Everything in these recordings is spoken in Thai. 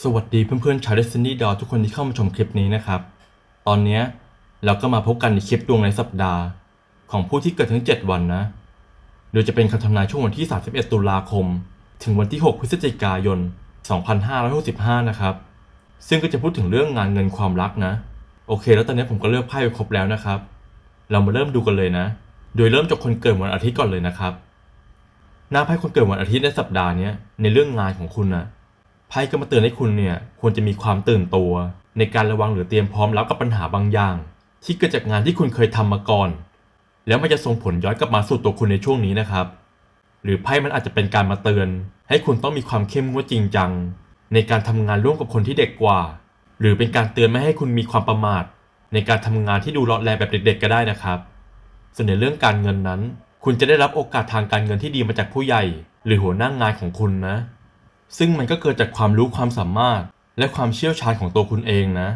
สวัสดีเพื่อนๆชาวเดซินี่ดอทุกคนที่เข้ามาชมคลิปนี้นะครับ ตอนนี้เราก็มาพบกันในคลิปดวงในสัปดาห์ ของผู้ที่เกิดทั้ง7 วันนะ โดยจะเป็นคำทำนายช่วงวันที่ 31 ตุลาคม ถึงวันที่ 6 พฤศจิกายน 2565 นะครับ ซึ่งก็จะพูดถึงเรื่องงานเงินความรักนะ โอเค แล้วตอนนี้ผมก็เลือกไพ่ไปครบแล้วนะครับ เรามาเริ่มดูกันเลยนะ โดยเริ่มจากคนเกิดวันอาทิตย์ก่อนเลยนะครับ หน้าไพ่คนเกิดวันอาทิตย์ในสัปดาห์นี้ในเรื่องงานของคุณนะ ไพ่ก็มาเตือนให้คุณเนี่ยควรจะมีความตื่นตัว ในการระวังหรือเตรียมพร้อมรับกับปัญหาบางอย่าง ที่เกิดจากงานที่คุณเคยทำมาก่อน แล้วมันจะส่งผลย้อนกลับมาสู่ตัวคุณในช่วงนี้นะครับ หรือไพ่มันอาจจะเป็นการมาเตือน ให้คุณต้องมีความเข้มงวดจริงจัง ในการทำงานร่วมกับคนที่เด็กกว่า หรือเป็นการเตือนไม่ให้คุณมีความประมาท ในการทำงานที่ดูเลาะแลแบบเด็กๆก็ได้นะครับ ส่วนในเรื่องการเงินนั้น คุณจะได้รับโอกาสทางการเงินที่ดีมาจากผู้ใหญ่ หรือหัวหน้างงานของคุณนะ ซึ่งมันก็เกิดจากความรู้ความสามารถ และความเชี่ยวชาญของตัวคุณเองนะ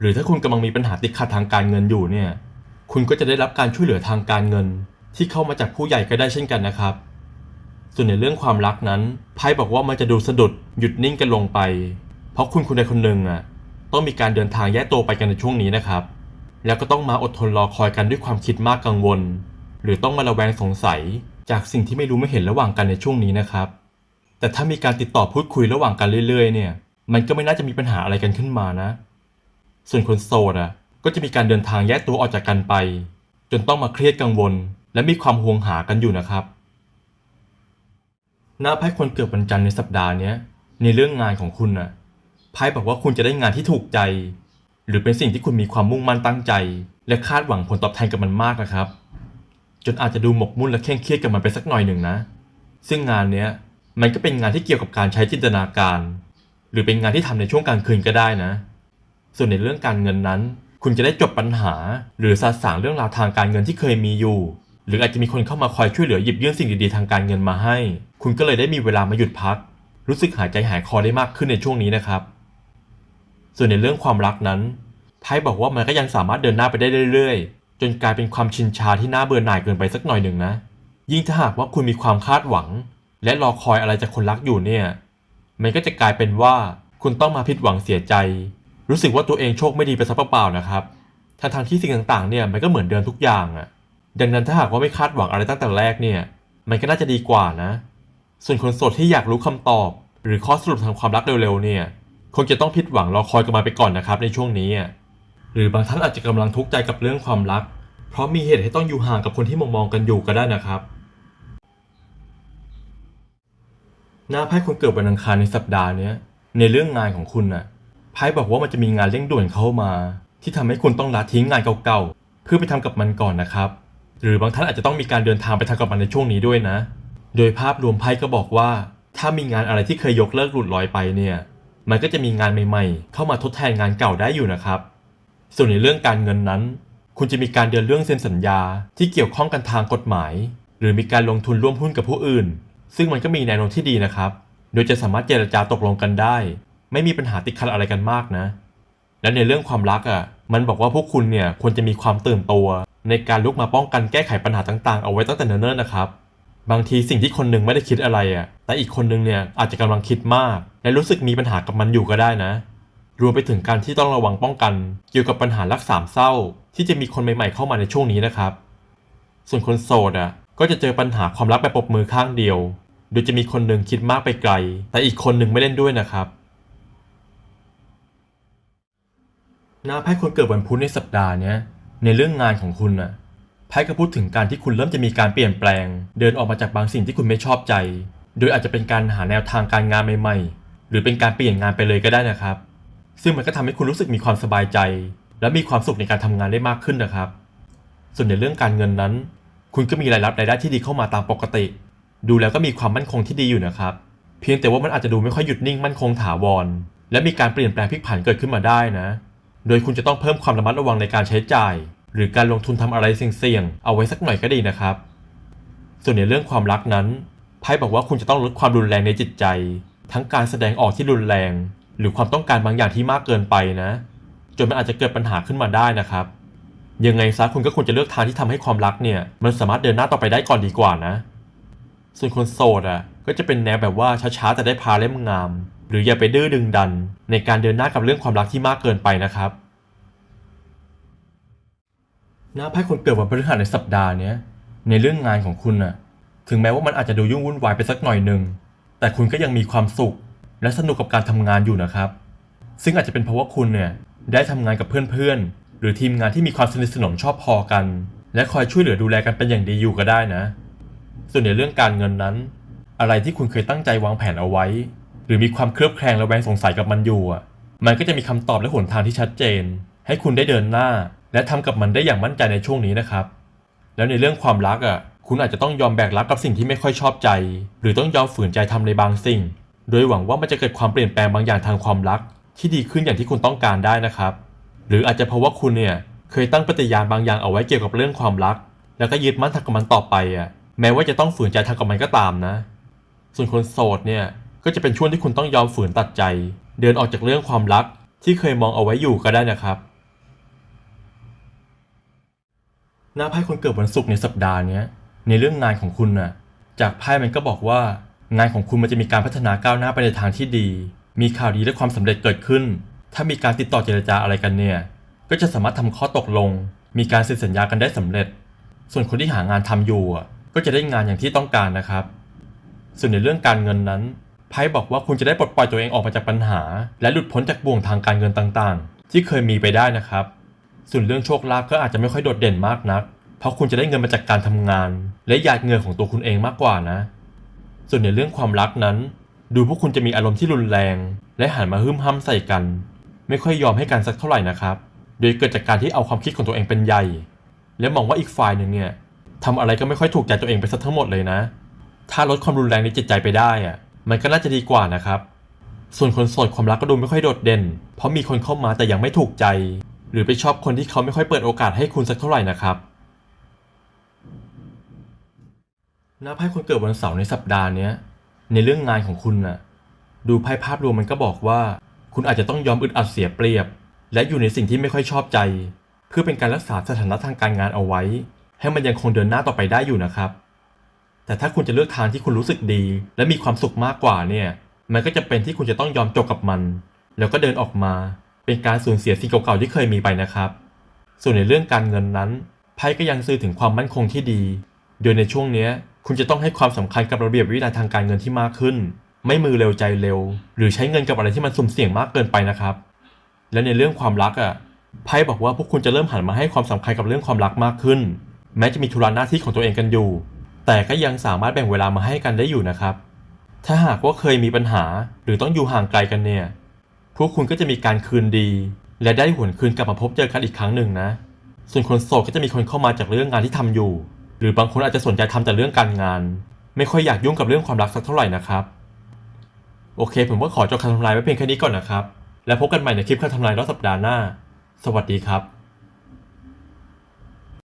หรือถ้าคุณกำลังมีปัญหาติดขัดทางการเงินอยู่เนี่ย คุณก็จะได้รับการช่วยเหลือทางการเงิน ที่เข้ามาจากผู้ใหญ่ก็ได้เช่นกันนะครับ ส่วนในเรื่องความรักนั้นไพ่บอกว่ามันจะดูสะดุดหยุดนิ่งกันลงไป เพราะคุณคนใดคนหนึ่งอะต้องมีการเดินทางแยกตัวไปกันในช่วงนี้นะครับ แล้วก็ต้องมาอดทนรอคอยกันด้วยความคิดมากกังวล หรือต้องมาระแวงสงสัยจากสิ่งที่ไม่รู้ไม่เห็นระหว่างกันในช่วงนี้นะครับ แต่ถ้ามีการติดต่อพูดคุยระหว่างกันเรื่อยๆ เนี่ย มันก็ไม่น่าจะมีปัญหาอะไรกันขึ้นมานะ ส่วนคนโสดอะ ก็จะมีการเดินทางแยกตัวออกจากกันไป จนต้องมาเครียดกังวล และมีความห่วงหากันอยู่นะครับหน้าไพ่คนเกิดวันจันทร์ในสัปดาห์เนี้ยในเรื่องงานของคุณน่ะไพ่บอกว่าคุณจะได้งานที่ถูกใจ หรือเป็นสิ่งที่คุณมีความมุ่งมั่นตั้งใจ และคาดหวังผลตอบแทนกับมันมากนะครับ จนอาจจะดูหมกมุ่นและเคร่งเครียดกับมันไปสักหน่อยหนึ่งนะ ซึ่งงานเนี้ย มันก็เป็นงานที่เกี่ยวกับการใช้จินตนาการ หรือเป็นงานที่ทำในช่วงกลางคืนก็ได้นะ ส่วนในเรื่องการเงินนั้น คุณจะได้จบปัญหา หรือสาสางเรื่องราวทางการเงินที่เคยมีอยู่ หรืออาจจะมีคนเข้ามาคอยช่วยเหลือหยิบยื่นสิ่งดีๆทางการเงินมาให้ คุณก็เลยได้มีเวลามาหยุดพัก รู้สึกหายใจหายคอได้มากขึ้นในช่วงนี้นะครับ ส่วนในเรื่องความรักนั้นไพ่บอกว่ามันก็ยังสามารถเดินหน้าไปได้เรื่อยๆ จนกลายเป็นความชินชาที่น่าเบื่อหน่ายเกินไปสักหน่อยหนึ่งนะ ยิ่งถ้าหากว่าคุณมีความคาดหวัง และรอคอยอะไรจากคนรักอยู่เนี่ย มันก็จะกลายเป็นว่าคุณต้องมาผิดหวังเสียใจ รู้สึกว่าตัวเองโชคไม่ดีไปซะเปล่าๆนะครับทั้งทางที่สิ่งต่างๆเนี่ยมันก็เหมือนเดิมทุกอย่างอะ่ะ ดังนั้นถ้าหากว่าไม่คาดหวังอะไรตั้งแต่แรกเนี่ย มันก็น่าจะดีกว่านะ ส่วนคนโสดที่อยากรู้คำตอบ หรือข้อสรุปทางความรักเร็วๆเนี่ยคงจะต้องผิดหวังรอคอยกันมาไปก่อนนะครับในช่วงนี้ หรือบางท่านอาจจะกำลังทุกข์ใจกับเรื่องความรัก เพราะมีเหตุให้ต้องอยู่ห่างกับคนที่มองมองกันอยู่ก็ได้นะครับ หน้าไพ่คนเกิดวันอังคารในสัปดาห์นี้ในเรื่องงานของคุณน่ะไพ่บอกว่ามันจะมีงานเร่งด่วนเข้ามา ที่ทำให้คุณต้องละทิ้งงานเก่าๆเพื่อไปทำกับมันก่อนนะครับ หรือบางท่านอาจจะต้องมีการเดินทางไปทำกับมันในช่วงนี้ด้วยนะ โดยภาพรวมไพ่ก็บอกว่า ถ้ามีงานอะไรที่เคยยกเลิกหลุดลอยไปเนี่ยมันก็จะมีงานใหม่ๆ เข้ามาทดแทนงานเก่าได้อยู่นะครับ ส่วนในเรื่องการเงินนั้น คุณจะมีการเดินเรื่องเซ็นสัญญาที่เกี่ยวข้องกันทางกฎหมาย หรือมีการลงทุนร่วมหุ้นกับผู้อื่น ซึ่งมันก็มีแนวโน้มที่ดีนะครับ โดยจะสามารถเจรจาตกลงกันได้ ไม่มีปัญหาติดขัดอะไรกันมากนะ และในเรื่องความรักอะ มันบอกว่าพวกคุณเนี่ยควรจะมีความตื่นตัว ในการลุกมาป้องกันแก้ไขปัญหาต่างๆ เอาไว้ตั้งแต่เนิ่นๆนะครับ บางทีสิ่งที่คนหนึ่งไม่ได้คิดอะไรอะ แต่อีกคนหนึ่งเนี่ยอาจจะกำลังคิดมาก และรู้สึกมีปัญหากับมันอยู่ก็ได้นะ รวมไปถึงการที่ต้องระวังป้องกัน เกี่ยวกับปัญหารักสามเศร้า ที่จะมีคนใหม่ๆเข้ามาในช่วงนี้นะครับ ส่วนคนโสดอะ ก็จะเจอปัญหาความรักแบบปบมือข้างเดียว โดยจะมีคนหนึ่งคิดมากไปไกล แต่อีกคนหนึ่งไม่เล่นด้วยนะครับนาไพ่คนเกิดวันพุธในสัปดาห์เนี้ยในเรื่องงานของคุณน่ะไพ่ก็พูดถึงการที่คุณเริ่มจะมีการเปลี่ยนแปลง เดินออกมาจากบางสิ่งที่คุณไม่ชอบใจ โดยอาจจะเป็นการหาแนวทางการงานใหม่ๆ หรือเป็นการเปลี่ยนงานไปเลยก็ได้นะครับ ซึ่งมันก็ทำให้คุณรู้สึกมีความสบายใจ และมีความสุขในการทำงานได้มากขึ้นนะครับ ส่วนในเรื่องการเงินนั้น คุณก็มีรายรับรายได้ที่ดีเข้ามาตามปกติ ดูแล้วก็มีความมั่นคงที่ดีอยู่นะครับ เพียงแต่ว่ามันอาจจะดูไม่ค่อยหยุดนิ่งมั่นคงถาวร และมีการเปลี่ยนแปลงพลิกผันเกิดขึ้นมาได้นะ โดยคุณจะต้องเพิ่มความระมัดระวังในการใช้จ่าย หรือการลงทุนทำอะไรเสี่ยงๆเอาไว้สักหน่อยก็ดีนะครับ ส่วนในเรื่องความรักนั้นไพ่บอกว่าคุณจะต้องลดความรุนแรงในจิตใจ ทั้งการแสดงออกที่รุนแรง หรือความต้องการบางอย่างที่มากเกินไปนะ จนมันอาจจะเกิดปัญหาขึ้นมาได้นะครับ ยังไงซะคุณก็ควรจะเลือกทางที่ทำให้ความรักเนี่ย มันสามารถเดินหน้าต่อไปได้ก่อนดีกว่านะ ส่วนคนโสดอะ ก็จะเป็นแนวแบบว่าช้าๆแต่ได้พาเล่มงาม หรืออย่าไปดื้อดึงดัน ในการเดินหน้ากับเรื่องความรักที่มากเกินไปนะครับ หน้าไพ่คนเกิดวันพฤหัสในสัปดาห์เนี้ยในเรื่องงานของคุณน่ะ ถึงแม้ว่ามันอาจจะดูยุ่งวุ่นวายไปสักหน่อยหนึ่งแต่คุณก็ยังมีความสุข และสนุกกับการทำงานอยู่นะครับ ซึ่งอาจจะเป็นเพราะว่าคุณเนี่ยได้ทำงานกับเพื่อนๆ หรือทีมงานที่มีความสนิทสนมชอบพอกัน และคอยช่วยเหลือดูแลกันเป็นอย่างดีอยู่ก็ได้นะ ส่วนในเรื่องการเงินนั้น อะไรที่คุณเคยตั้งใจวางแผนเอาไว้ หรือมีความเคลือบแคลงและแวงสงสัยกับมันอยู่อะมันก็จะมีคำตอบและหนทางที่ชัดเจน ให้คุณได้เดินหน้า และทำกับมันได้อย่างมั่นใจในช่วงนี้นะครับ แล้วในเรื่องความรักอะคุณอาจจะต้องยอมแบกรับกับสิ่งที่ไม่ค่อยชอบใจ หรือต้องยอมฝืนใจทำในบางสิ่ง โดยหวังว่ามันจะเกิดความเปลี่ยนแปลงบางอย่างทางความรัก ที่ดีขึ้นอย่างที่คุณต้องการได้นะครับ หรืออาจจะเพราะว่าคุณเนี่ยเคยตั้งปฏิญาณบางอย่างเอาไว้เกี่ยวกับเรื่องความรัก แล้วก็ยึดมั่นทำกับมันต่อไปอะแม้ว่าจะต้องฝืนใจทำกับมันก็ตามนะ ส่วนคนโสดเนี่ยก็จะเป็นช่วงที่คุณต้องยอมฝืนตัดใจ เดินออกจากเรื่องความรักที่เคยมองเอาไว้อยู่ก็ได้นะครับ หน้าไพ่คนเกิดวันศุกร์ในสัปดาห์นี้ในเรื่องงานของคุณน่ะ จากไพ่มันก็บอกว่างานของคุณมันจะมีการพัฒนาก้าวหน้าไปในทางที่ดี มีข่าวดีและความสำเร็จเกิดขึ้น ถ้ามีการติดต่อเจรจาอะไรกันเนี่ย ก็จะสามารถทำข้อตกลง มีการเซ็นสัญญากันได้สำเร็จ ส่วนคนที่หางานทำอยู่อะก็จะได้งานอย่างที่ต้องการนะครับ ส่วนในเรื่องการเงินนั้นไพ่บอกว่าคุณจะได้ปลดปล่อยตัวเองออกมาจากปัญหา และหลุดพ้นจากบ่วงทางการเงินต่างๆ ที่เคยมีไปได้นะครับ ส่วนเรื่องโชคลาภก็อาจจะไม่ค่อยโดดเด่นมากนัก เพราะคุณจะได้เงินมาจากการทำงาน และหยาดเงื่อของตัวคุณเองมากกว่านะ ส่วนในเรื่องความรักนั้น ดูพวกคุณจะมีอารมณ์ที่รุนแรง และหันมาหึ่มห้ำใส่กัน ไม่ค่อยยอมให้กันสักเท่าไหร่นะครับ โดยเกิดจากการที่เอาความคิดของตัวเองเป็นใหญ่ และมองว่าอีกฝ่ายหนึ่งเนี่ยทำอะไรก็ไม่ค่อยถูกใจตัวเองไปสักทั้งหมดเลยนะ ถ้าลดความรุนแรงในจิตใจไปได้อะมันก็น่าจะดีกว่านะครับ ส่วนคนโสดความรักก็ดูไม่ค่อยโดดเด่น เพราะมีคนเข้ามาแต่ยังไม่ถูกใจ หรือไปชอบคนที่เขาไม่ค่อยเปิดโอกาสให้คุณสักเท่าไหร่นะครับหน้าไพ่คนเกิดวันเสาร์ในสัปดาห์นี้ในเรื่องงานของคุณน่ะ ดูไพ่ภาพรวมมันก็บอกว่า คุณอาจจะต้องยอมอึดอัดเสียเปรียบ และอยู่ในสิ่งที่ไม่ค่อยชอบใจ เพื่อเป็นการรักษาสถานะทางการงานเอาไว้ ให้มันยังคงเดินหน้าต่อไปได้อยู่นะครับ แต่ถ้าคุณจะเลือกทางที่คุณรู้สึกดี และมีความสุขมากกว่าเนี่ย มันก็จะเป็นที่คุณจะต้องยอมจบกับมัน แล้วก็เดินออกมา เป็นการสูญเสียสิ่งเก่าๆที่เคยมีไปนะครับ ส่วนในเรื่องการเงินนั้นไพ่ก็ยังสื่อถึงความมั่นคงที่ดี โดยในช่วงนี้คุณจะต้องให้ความสำคัญกับระเบียบวินัยทางการเงินที่มากขึ้น ไม่มือเร็วใจเร็ว หรือใช้เงินกับอะไรที่มันสุ่มเสี่ยงมากเกินไปนะครับ และในเรื่องความรักอะไพ่บอกว่าพวกคุณจะเริ่มหันมาให้ความสำคัญกับเรื่องความรักมากขึ้น แม้จะมีธุระหน้าที่ของตัวเองกันอยู่ แต่ก็ยังสามารถแบ่งเวลามาให้กันได้อยู่นะครับ ถ้าหากว่าเคยมีปัญหาหรือต้องอยู่ห่างไกลกันเนี่ย พวกคุณก็จะมีการคืนดี และได้หวนคืนกลับมาพบเจอกันอีกครั้งหนึ่งนะ ส่วนคนโสดก็จะมีคนเข้ามาจากเรื่องงานที่ทำอยู่ หรือบางคนอาจจะสนใจทำแต่เรื่องการงาน ไม่ค่อยอยากยุ่งกับเรื่องความรักสักเท่าไหร่นะครับ โอเค ผมก็ขอจบคำทำลายไว้เพียงแค่นี้ก่อนนะครับ แล้วพบกันใหม่ในคลิปคำทำลายรอบสัปดาห์หน้า สวัสดีครับ